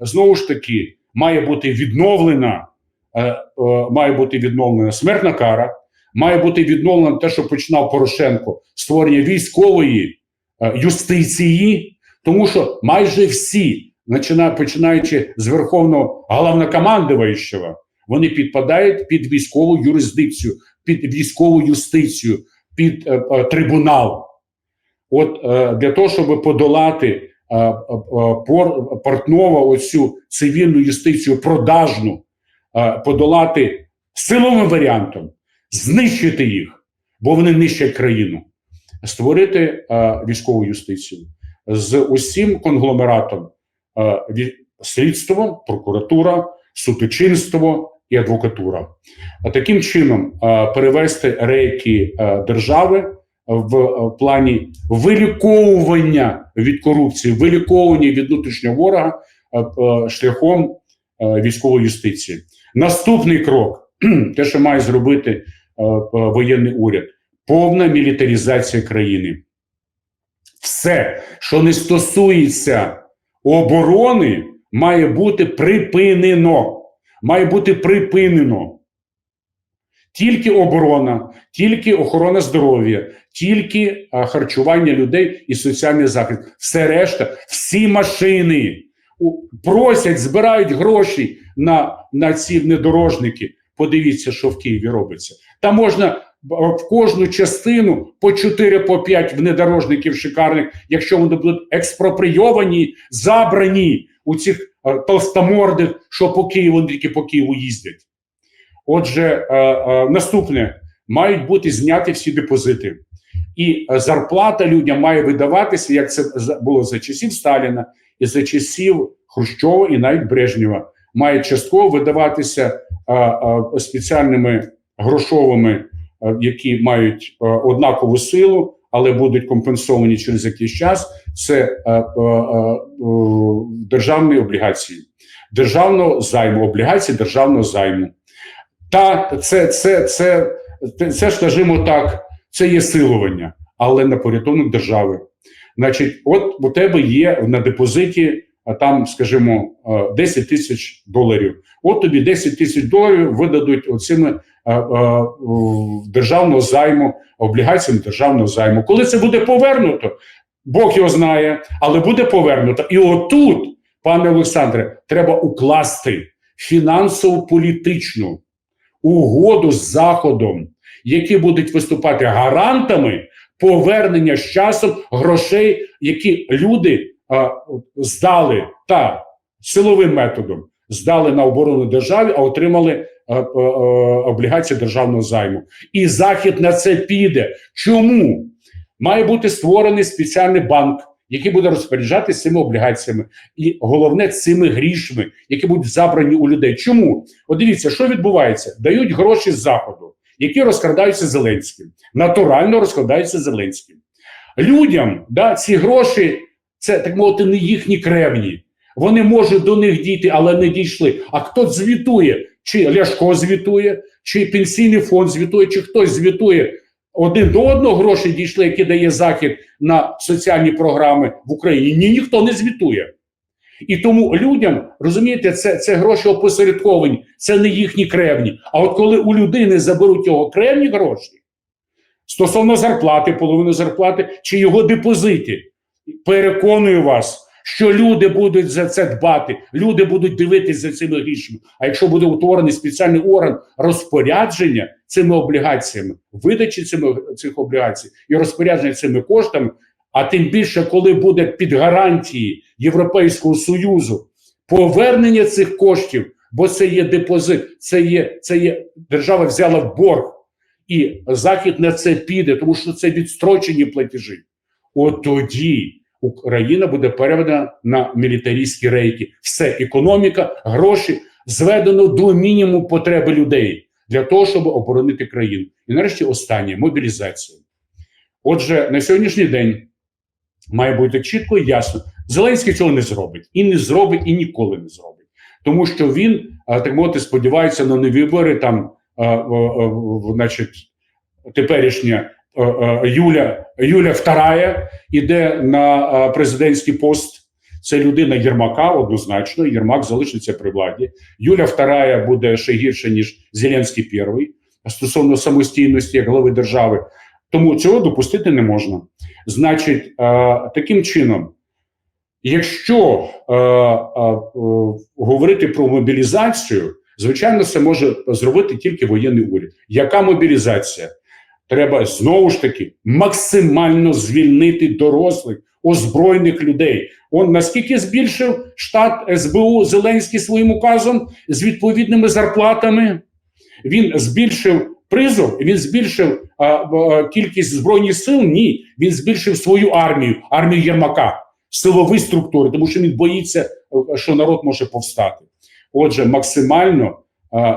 знову ж таки має бути відновлена, е, е, має бути відновлена смертна кара, має бути відновлено те, що починав Порошенко, створення військової е, юстиції, тому що майже всі, починаючи з верховного головнокомандуючого, вони підпадають під військову юрисдикцію, під військову юстицію, під е, трибунал. От е, для того, щоб подолати е, е, пор, портново оцю цивільну юстицію продажну, е, подолати силовим варіантом, знищити їх, бо вони нищать країну, створити військову юстицію з усім конгломератом е, ві- слідство, прокуратура, судочинство і адвокатура. Таким чином перевести рейки держави в е, плані виліковування від корупції, виліковування від внутрішнього ворога е, е, шляхом військової юстиції. Наступний крок, те, що має зробити воєнний уряд, повна мілітаризація країни. Все, що не стосується оборони, має бути припинено. Має бути припинено. Тільки оборона, тільки охорона здоров'я, тільки харчування людей і соціальний захист. Все решта, всі машини просять, збирають гроші на, на ці внедорожники. Подивіться, що в Києві робиться. Там можна в кожну частину по 4 по 5 внедорожників шикарних, якщо вони будуть експроприйовані, забрані у цих толстомордих, що по Києву тільки по Києву їздять. Отже, е, е, наступне мають бути зняті всі депозити, і е, зарплата людям має видаватися, як це було за часів Сталіна і за часів Хрущова і навіть Брежнєва. Має частково видаватися спеціальними грошовими, які мають однакову силу, але будуть компенсовані через якийсь час. Це державні облігації, державного займу, облігації державного займу. Та це, це, це, це, це, скажімо так, це є силування, але на порятунок держави. Значить, от у тебе є на депозиті, там, скажімо, е, 10 тисяч доларів. От тобі 10 тисяч доларів видадуть оцими державного займу, облігаціями державного займу. Коли це буде повернуто, Бог його знає, але буде повернуто. І отут, пане Олександре, треба укласти фінансово-політичну угоду з Заходом, які будуть виступати гарантами повернення з часом грошей, які люди а, здали та силовим методом здали на оборону державі, а отримали а, а, облігації державного займу. І Захід на це піде. Чому? Має бути створений спеціальний банк, який буде розпоряджатися цими облігаціями, і головне цими грішми, які будуть забрані у людей. Чому? От дивіться, що відбувається? Дають гроші з заходу, які розкрадаються Зеленським. Натурально розкрадаються Зеленським. Людям да, ці гроші, це так мовити, не їхні кремні. Вони можуть до них дійти, але не дійшли. А хто звітує? Чи Ляшко звітує, чи пенсійний фонд звітує, чи хтось звітує один до одного гроші дійшли, які дає Захід на соціальні програми в Україні. Ні, ніхто не звітує. І тому людям, розумієте, це, це гроші опосередковані, це не їхні кревні. А от коли у людини заберуть його кревні гроші, стосовно зарплати, половину зарплати чи його депозити, переконую вас, що люди будуть за це дбати, люди будуть дивитися за цими грішми. А якщо буде утворений спеціальний орган розпорядження цими облігаціями, видачі цими цих облігацій і розпорядження цими коштами, а тим більше, коли буде під гарантії Європейського Союзу повернення цих коштів, бо це є депозит, це є, це є держава взяла в борг, і Захід на це піде, тому що це відстрочені платежі. От тоді Україна буде переведена на мілітаристські рейки. Все, економіка, гроші зведено до мінімуму потреби людей для того, щоб оборонити країну. І нарешті останнє мобілізація. Отже, на сьогоднішній день має бути чітко і ясно. Зеленський цього не зробить і не зробить, і ніколи не зробить, тому що він так мовити сподівається на нові вибори. Там, значить, теперішня Юля Юля Вторая іде на президентський пост. Це людина Єрмака, однозначно. Єрмак залишиться при владі. Юля Вторая буде ще гірше, ніж Зеленський перший стосовно самостійності як глави держави. Тому цього допустити не можна. Значить, е, таким чином, якщо е, е, е, говорити про мобілізацію, звичайно, це може зробити тільки воєнний уряд. Яка мобілізація? Треба знову ж таки максимально звільнити дорослих озброєних людей. Он наскільки збільшив штат СБУ Зеленський своїм указом з відповідними зарплатами? Він збільшив призов, він збільшив а, а, кількість збройних сил. Ні, він збільшив свою армію, армію Єрмака, силові структури, тому що він боїться, е, що народ може повстати. Отже, максимально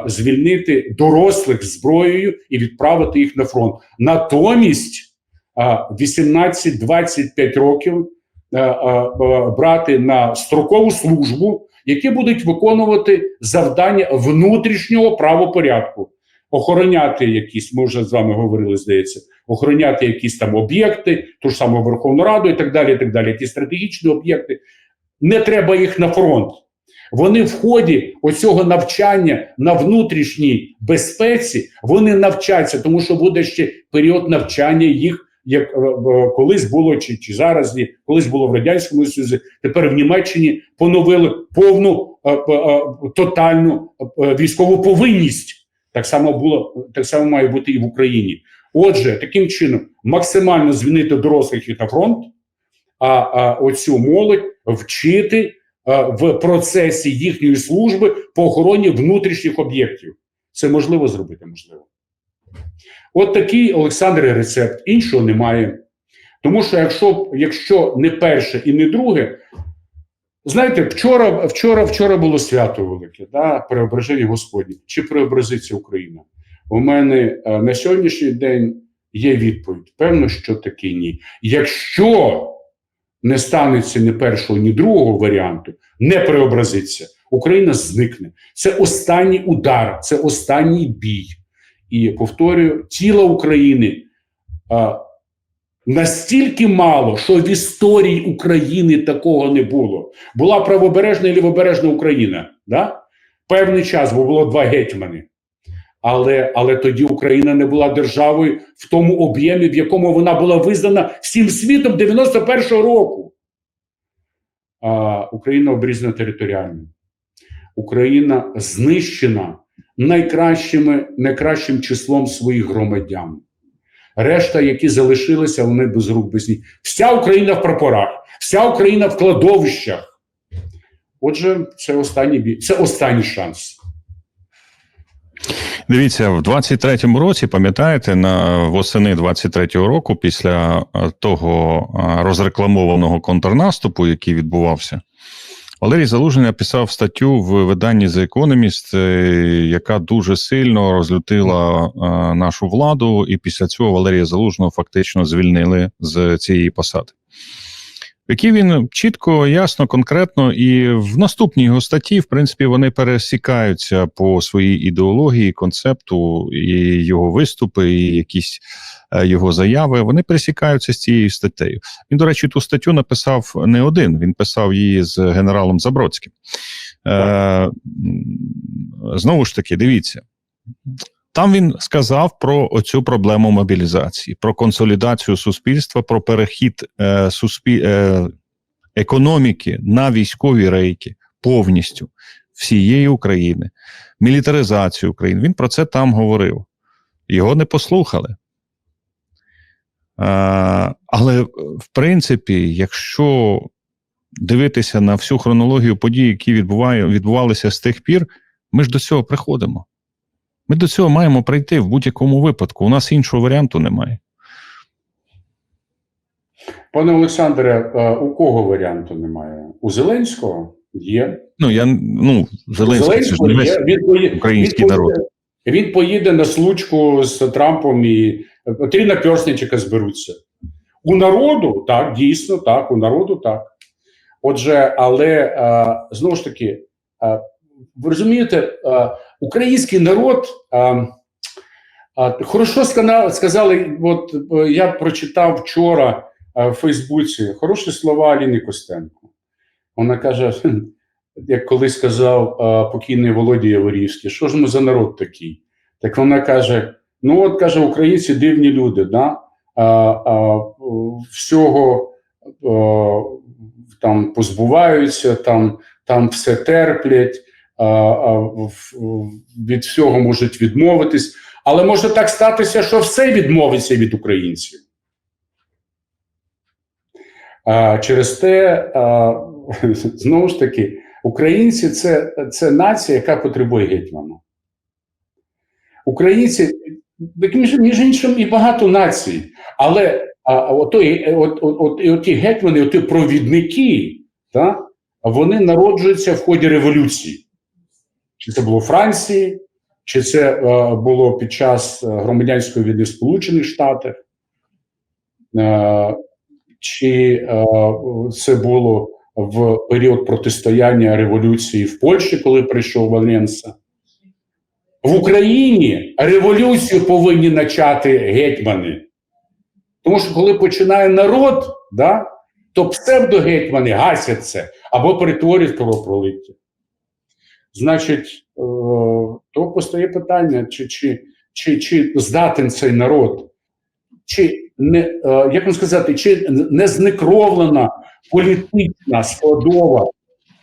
звільнити дорослих зброєю і відправити їх на фронт. Натомість а, 18-25 років а, а, а, брати на строкову службу, які будуть виконувати завдання внутрішнього правопорядку, охороняти якісь, ми вже з вами говорили, здається, охороняти якісь там об'єкти, ту ж саму Верховну Раду і так далі, і так далі, які стратегічні об'єкти. Не треба їх на фронт. Вони в ході оцього навчання на внутрішній безпеці вони навчаться, тому що буде ще період навчання їх, як е, е, колись було чи, чи зараз, колись було в радянському Союзі. Тепер в Німеччині поновили повну е, тотальну військову повинність. Так само було так само має бути і в Україні. Отже, таким чином максимально звільнити дорослих від на фронт, а, а оцю молодь вчити в процесі їхньої служби по охороні внутрішніх об'єктів. Це можливо зробити, можливо. От такий Олександр рецепт. Іншого немає. Тому що якщо, якщо не перше і не друге, знаєте, вчора, вчора, вчора було свято велике, да, преображення Господнє. Чи преобразиться Україна? У мене е, на сьогоднішній день є відповідь. Певно, що таки ні. Якщо не станеться ні першого, ні другого варіанту, не преобразиться, Україна зникне. Це останній удар, це останній бій. І повторюю, тіла України а, настільки мало, що в історії України такого не було. Була правобережна і лівобережна Україна. Да? Певний час, бо було два гетьмани. Але, але тоді Україна не була державою в тому об'ємі, в якому вона була визнана всім світом 91-го року. А, Україна обрізана територіально. Україна знищена найкращими, найкращим числом своїх громадян. Решта, які залишилися, вони без рук без ніг. Вся Україна в прапорах, вся Україна в кладовищах. Отже, це останній бій, це останній шанс. Дивіться, в 23-му році, пам'ятаєте, на восени 23-го року, після е, того е, розрекламованого контрнаступу, який відбувався, Валерій Залужний написав статтю в виданні The Economist, е, яка дуже сильно розлютила нашу владу, і після цього Валерія Залужного фактично звільнили з цієї посади в якій він чітко, ясно, конкретно, і в наступній його статті, в принципі, вони пересікаються по своїй ідеології, концепту, і його виступи, і якісь е, його заяви. Вони пересікаються з цією статтею. Він, до речі, ту статтю написав не один. Він писав її з генералом Забродським. Е, Знову ж таки, дивіться. Там він сказав про оцю проблему мобілізації, про консолідацію суспільства, про перехід е, суспіль... е, економіки на військові рейки повністю всієї України, мілітаризацію України. Він про це там говорив. Його не послухали. Е, але, в принципі, якщо дивитися на всю хронологію подій, які відбувалися з тих пір, ми ж до цього приходимо. Ми до цього маємо прийти в будь-якому випадку. У нас іншого варіанту немає. Пане Олександре, е, у кого варіанту немає? У Зеленського є. Ну, я ну, Зеленський це ж не весь він поїде, український він народ. Поїде, він поїде на случку з Трампом і е, три наперсничка зберуться. У народу так, дійсно, так, у народу так. Отже, але е, знову ж таки, ви розумієте, український народ. А, а, хорошо сказали, от я прочитав вчора в Фейсбуці хороші слова Аліни Костенко. Вона каже: як колись сказав а, покійний Володя Яворівський, що ж ми за народ такий? Так вона каже: ну, от каже, українці дивні люди, да? а, а, всього а, там позбуваються, там, там все терплять, а, а, від всього можуть відмовитись. Але може так статися, що все відмовиться від українців. Через те, знову ж таки, українці це, це нація, яка потребує гетьмана. Українці, між, між іншим, і багато націй, але а, от, от, от, і оті гетьмани, оті провідники, та, вони народжуються в ході революції. Чи це було в Франції, чи це е, було під час е, громадянської війни в Сполучених Штатах, е, чи е, це було в період протистояння революції в Польщі, коли прийшов Валенса. В Україні революцію повинні начати гетьмани. Тому що коли починає народ, да, то псевдогетьмани гасять це або перетворюють кровопролиття. Значить, е, то постає питання, чи, чи, чи, чи здатен цей народ, чи не, е, як вам сказати, чи не знекровлена політична складова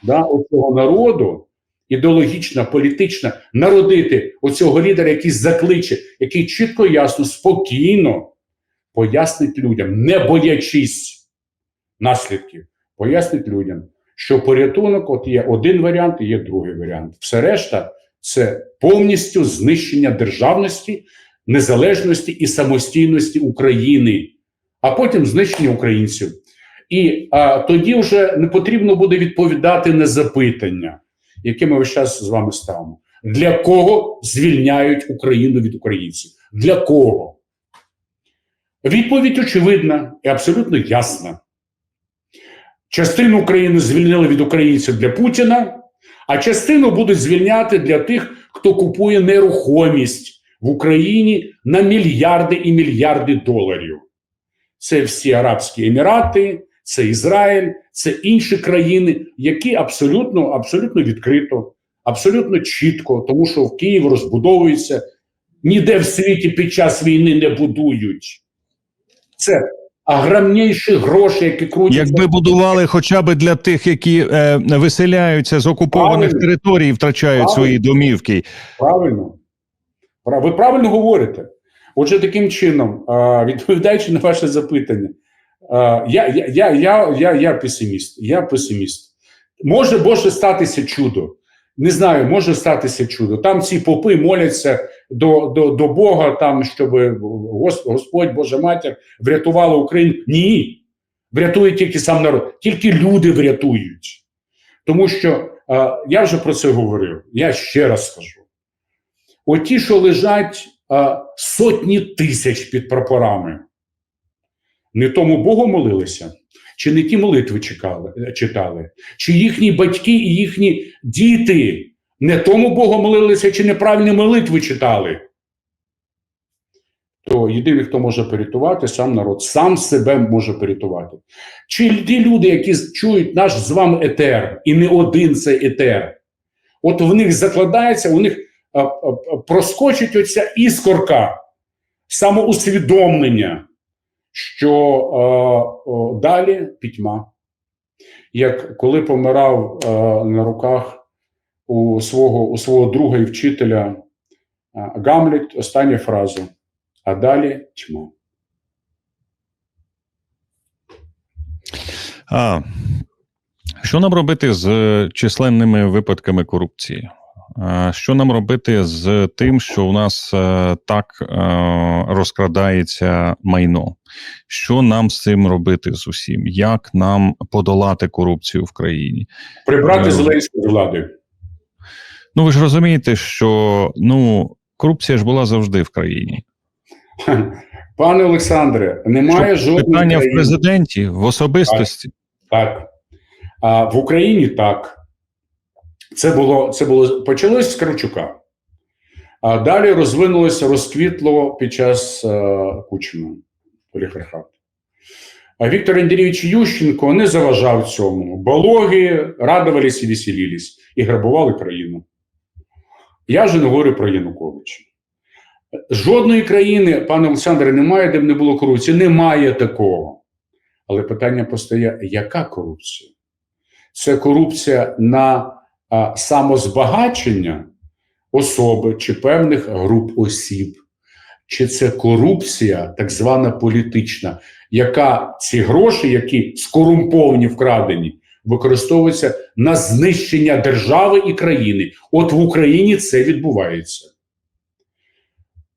да, оцього народу, ідеологічна, політична, народити оцього лідера, який закличе, який чітко, ясно, спокійно пояснить людям, не боячись наслідків, пояснить людям, що порятунок от є один варіант і є другий варіант. Все решта це повністю знищення державності, незалежності і самостійності України, а потім знищення українців. І а, тоді вже не потрібно буде відповідати на запитання, яке ми весь час з вами ставимо. Для кого звільняють Україну від українців? Для кого? Відповідь очевидна і абсолютно ясна. Частину України звільнили від українців для Путіна, а частину будуть звільняти для тих, хто купує нерухомість в Україні на мільярди і мільярди доларів. Це всі Арабські Емірати, це Ізраїль, це інші країни, які абсолютно, абсолютно відкрито, абсолютно чітко, тому що в Київ розбудовується, ніде в світі під час війни не будують. Це огромніші гроші, які крутяться. Якби будували хоча б для тих, які е, виселяються з окупованих Правильно. територій, і втрачають Правильно. свої домівки. Правильно. Ви правильно говорите. Отже, таким чином, відповідаючи на ваше запитання, я, я, я, я, я, я песиміст. Я песиміст. Може, може статися чудо. Не знаю, може статися чудо. Там ці попи моляться до, до, до Бога, там, щоб Господь, Божа Матір врятувала Україну. Ні. Врятує тільки сам народ, тільки люди врятують. Тому що а, я вже про це говорив. Я ще раз скажу. Оті, що лежать а, сотні тисяч під прапорами, не тому Богу молилися, чи не ті молитви чекали, читали, чи їхні батьки і їхні діти не тому Богу молилися, чи неправильні молитви читали. То єдиний, хто може порятувати, сам народ, сам себе може порятувати. Чи ті люди, які чують наш з вами етер, і не один цей етер, от в них закладається, у них а, а, а, проскочить оця іскорка самоусвідомлення, що а, о, далі пітьма. Як коли помирав а, на руках у свого, у свого друга і вчителя а, Гамлет, остання фраза. А далі тьма. А що нам робити з численними випадками корупції? Що нам робити з тим, що у нас е, так е, розкрадається майно? Що нам з цим робити з усім? Як нам подолати корупцію в країні? Прибрати Е, Зеленського з влади. Ну ви ж розумієте, що ну корупція ж була завжди в країні. Пане Олександре, немає жодної Питання в президенті, в особистості. Так. А в Україні так. Це було, це було почалось з Кравчука. А далі розвинулося, розквітло під час е, Кучма олігархат. А Віктор Андрійович Ющенко не заважав цьому. Балоги радувались і веселились, і грабували країну. Я вже не говорю про Януковича. Жодної країни, пане Олександре, немає, де б не було корупції. Немає такого. Але питання постає: яка корупція? Це корупція на а, самозбагачення особи чи певних груп осіб, чи це корупція, так звана політична, яка ці гроші, які скорумповані, вкрадені, використовуються на знищення держави і країни. От в Україні це відбувається.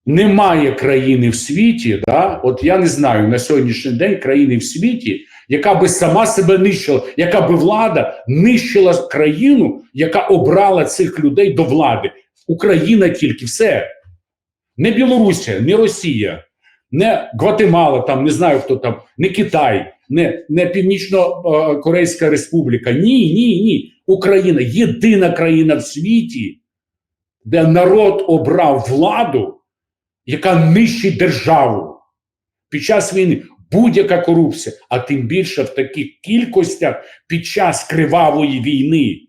Немає країни в світі, да, от я не знаю на сьогоднішній день країни в світі, яка би сама себе нищила, яка би влада нищила країну, яка обрала цих людей до влади. Україна тільки все. Не Білорусія, не Росія, не Гватемала, там не знаю хто там, не Китай, не, не Північно-Корейська Республіка. Ні, ні, ні. Україна єдина країна в світі, де народ обрав владу, яка нищить державу під час війни. Будь-яка корупція, а тим більше в таких кількостях під час кривавої війни.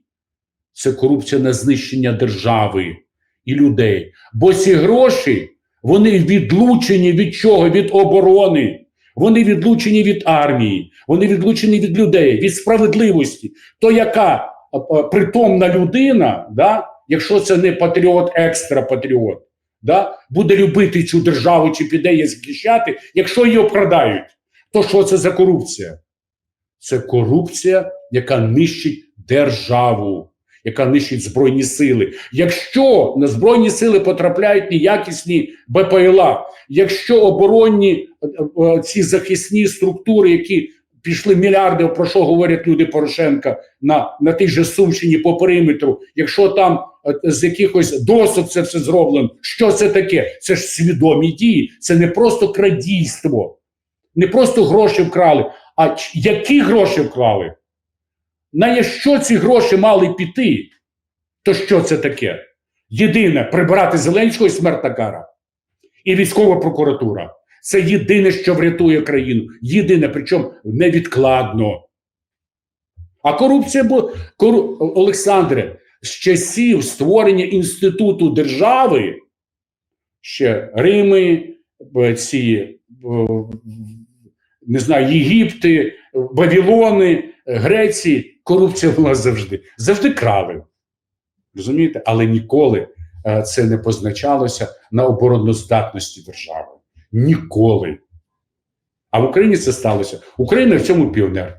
Це корупція на знищення держави і людей. Бо ці гроші вони відлучені від чого? Від оборони. Вони відлучені від армії, вони відлучені від людей, від справедливості. То яка е, е, притомна людина, да, якщо це не патріот, екстра патріот, да, буде любити цю державу чи піде її захищати, якщо її обкрадають, то що це за корупція? Це корупція, яка нищить державу, яка нищить збройні сили. Якщо на збройні сили потрапляють неякісні БПЛА, якщо оборонні е, е, ці захисні структури, які пішли мільярди, про що говорять люди Порошенка на, на тій же Сумщині по периметру, якщо там е, з якихось досок це все зроблено, що це таке? Це ж свідомі дії, це не просто крадійство, не просто гроші вкрали, а які гроші вкрали? На що ці гроші мали піти? То що це таке? Єдине прибирати Зеленського і смертна кара. І військова прокуратура. Це єдине, що врятує країну. Єдине, причому невідкладно. А корупція бо кору... Олександре, з часів створення інституту держави, ще Рими, ці не знаю, Єгипти, Вавилони, Греції, корупція була завжди. Завжди крали. Розумієте? Але ніколи е, це не позначалося на обороноздатності держави. Ніколи. А в Україні це сталося. Україна в цьому піонер.